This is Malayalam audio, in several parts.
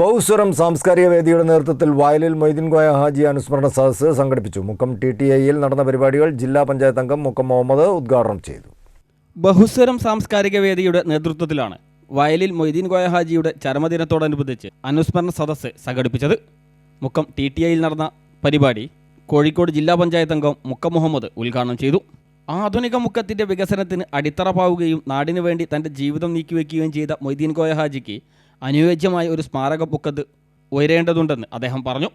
ബഹുസ്വരം സാംസ്കാരിക വേദിയുടെ നേതൃത്വത്തിൽ വയലിൽ മൊയ്തീൻ കോയ ഹാജി അനുസ്മരണ സദസ്സ് സംഘടിപ്പിച്ചു. മുക്കം ടി ടി ഐയിൽ നടന്ന പരിപാടികൾ ജില്ലാ പഞ്ചായത്ത് അംഗം മുക്കം മുഹമ്മദ് ഉദ്ഘാടനം ചെയ്തു. ബഹുസ്വരം സാംസ്കാരിക വേദിയുടെ നേതൃത്വത്തിലാണ് വയലിൽ മൊയ്തീൻ കോയ ഹാജിയുടെ ചരമദിനത്തോടനുബന്ധിച്ച് അനുസ്മരണ സദസ്സ് സംഘടിപ്പിച്ചത്. മുക്കം ടി ടി ഐയിൽ നടന്ന പരിപാടി കോഴിക്കോട് ജില്ലാ പഞ്ചായത്ത് അംഗം മുക്കം മുഹമ്മദ് ഉദ്ഘാടനം ചെയ്തു. ആധുനിക മുക്കത്തിന്റെ വികസനത്തിന് അടിത്തറ പാവുകയും നാടിനു വേണ്ടി തന്റെ ജീവിതം നീക്കിവെക്കുകയും ചെയ്ത മൊയ്തീൻ കോയ ഹാജിക്ക് അനുയോജ്യമായ ഒരു സ്മാരക മുക്കത്ത് ഉയരേണ്ടതുണ്ടെന്ന് അദ്ദേഹം പറഞ്ഞു.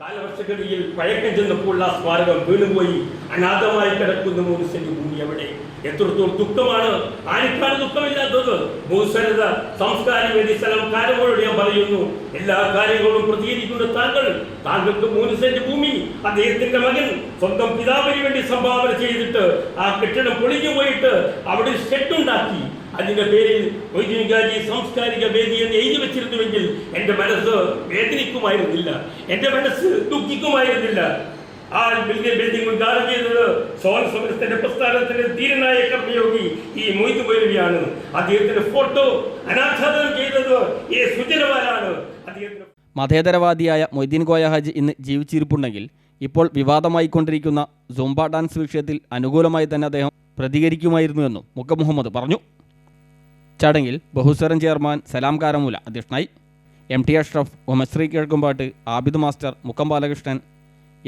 കാലവർഷഗതിയിൽ പഴക്കം ചെന്നപ്പോൾ സ്മാരകം വീണുപോയി. അനാഥമായി കിടക്കുന്ന മൂന്ന് സെന്റ് ഭൂമി അവിടെ. എത്രത്തോളം ദുഃഖമാണ്. ആർക്കാണ് ദുഃഖമില്ലാത്തത്? മൂസരത സംസ്കാരം വേണ്ടി സ്ഥലം കാലങ്ങളോട് ഞാൻ പറയുന്നു. എല്ലാ കാര്യങ്ങളും പ്രതികരിക്കുന്ന താങ്കൾ താങ്കൾക്ക് മൂന്ന് സെന്റ് ഭൂമി അദ്ദേഹത്തിന്റെ മകൻ സ്വന്തം പിതാവിന് വേണ്ടി സംഭാവന ചെയ്തിട്ട് ആ കെട്ടിടം പൊളിഞ്ഞു പോയിട്ട് അവിടെ ഷെഡുണ്ടാക്കി. അതിന്റെ പേരിൽ മൊയ്തീൻഗാജി സാംസ്കാരിക വേദി എന്ന് എഴുതി വെച്ചിരുന്നുവെങ്കിൽ എന്റെ മനസ്സ് വേദനിക്കുമായിരുന്നില്ല. എന്റെ മനസ്സ് ദുഃഖിക്കുമായിരുന്നില്ല. ആ വലിയ ബിൽഡിംഗ് ഉദ്ഘാടനം ചെയ്തത് സോൾ സമരത്തിന്റെ പ്രസ്ഥാനത്തിന്റെ ധീരനായ കർമ്മയോഗി ഈ മൊയ്തു മൊയ്തുകയാണ് അദ്ദേഹത്തിന്റെ ഫോട്ടോ അനാച്ഛാദനം ചെയ്തത് ഈ സുജനമാരാണ് അദ്ദേഹത്തിന്റെ മതേതരവാദിയായ മൊയ്തീൻ കോയ ഇന്ന് ജീവിച്ചിരിപ്പുണ്ടെങ്കിൽ ഇപ്പോൾ വിവാദമായിക്കൊണ്ടിരിക്കുന്ന സുംബ ഡാൻസ് വിഷയത്തിൽ അനുകൂലമായി തന്നെ അദ്ദേഹം പ്രതികരിക്കുമായിരുന്നുവെന്നും മുഖ മുഹമ്മദ് പറഞ്ഞു. ചടങ്ങിൽ ബഹുസ്വരം ചെയർമാൻ സലാം കാരമൂല അധ്യക്ഷനായി M T Ashraf Umasree Kizhakkumpat Abid master Mukkam Balakrishnan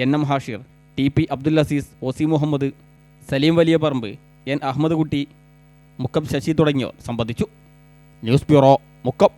N M Hashir T P Abdul Aziz O C Muhammad Saleem Valiya Paramba N Ahammed Kutty Mukkam Sasi തുടങ്ങിയവർ സംബന്ധിച്ചു. News bureau Mukkam.